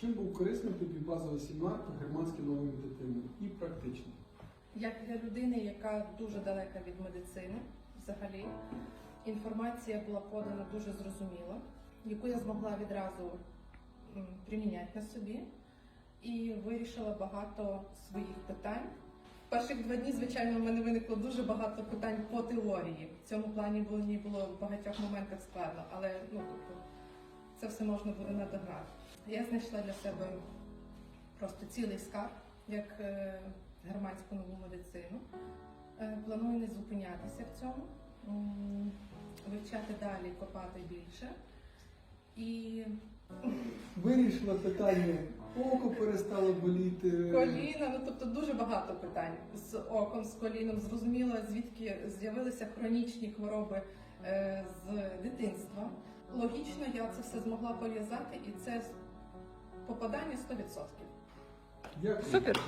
Чим був корисним тобі базовий семінар по германській мові медитивній і практичний? Як для людини, яка дуже далека від медицини, взагалі, інформація була подана дуже зрозуміло, яку я змогла відразу приміняти на собі і вирішила багато своїх питань. Перших два дні, звичайно, в мене виникло дуже багато питань по теорії. В цьому плані було, було в багатьох моментах складно, але ну, тобто, це все можна буде надогнати. Я знайшла для себе просто цілий скарб, як е, германську нову медицину. Е, Планую не зупинятися в цьому, вивчати далі, копати більше. І Вирішила питання, око перестало боліти. коліна, ну тобто дуже багато питань з оком, з коліном. Зрозуміло, звідки з'явилися хронічні хвороби е, з дитинства. Логічно, я це все змогла пов'язати, і це попадання 100%. Дякую. Супер.